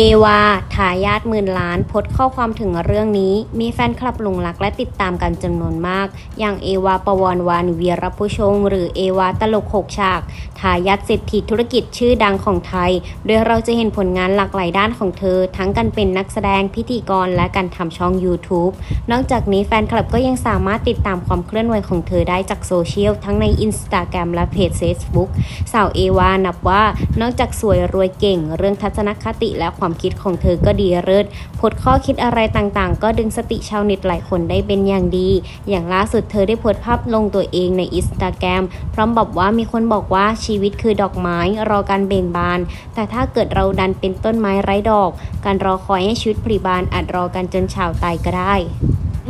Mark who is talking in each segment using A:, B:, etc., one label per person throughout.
A: เอวาทายาทหมื่นล้านพสต์ข้อความถึงเรื่องนี้ มีแฟนคลับหลงรักและติดตามกันจำนวนมาก อย่างเอวาปวรวานเวียรพุชง หรือเอวาตลกหกฉากทายาทเศรษฐีธุรกิจชื่อดังของไทย โดยเราจะเห็นผลงานหลากหลายด้านของเธอ ทั้งการเป็นนักแสดงพิธีกรและการทำช่อง YouTube นอกจากนี้แฟนคลับก็ยังสามารถติดตามความเคลื่อนไหวของเธอได้จากโซเชียลทั้งใน Instagram และเพจ Facebook สาวเอวานับว่านอกจากสวยรวยเก่ง เรื่องทัศนคติและความความคิดของเธอก็ดีเลิศโพสข้อคิดอะไรต่างๆ ก็ดึงสติชาวเน็ตหลายคนได้เป็นอย่างดี อย่างล่าสุดเธอได้โพสภาพลงตัวเองในอินสตาแกรมพร้อมบอกว่ามีคนบอกว่าชีวิตคือดอกไม้รอการเบ่งบาน แต่ถ้าเกิดเราดันเป็นต้นไม้ไร้ดอก การรอคอยให้ชีวิตผลิบานอาจรอกันจนชาวตายก็ได้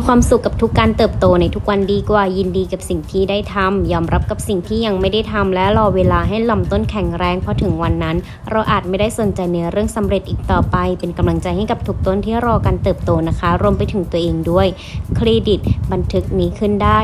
A: ความสุขกับทุกการเติบโตในทุกวันดีกว่ายินดีกับสิ่งที่ได้ทำยอมรับกับสิ่งที่ยังไม่ได้ทำและรอเวลาให้ลำต้นแข็งแรงพอถึงวันนั้น เราอาจไม่ได้สนใจในเรื่องสำเร็จอีกต่อไป เป็นกำลังใจให้กับทุกต้นที่รอการเติบโตนะคะ รวมไปถึงตัวเองด้วย เครดิตบันทึกนี้ขึ้นได้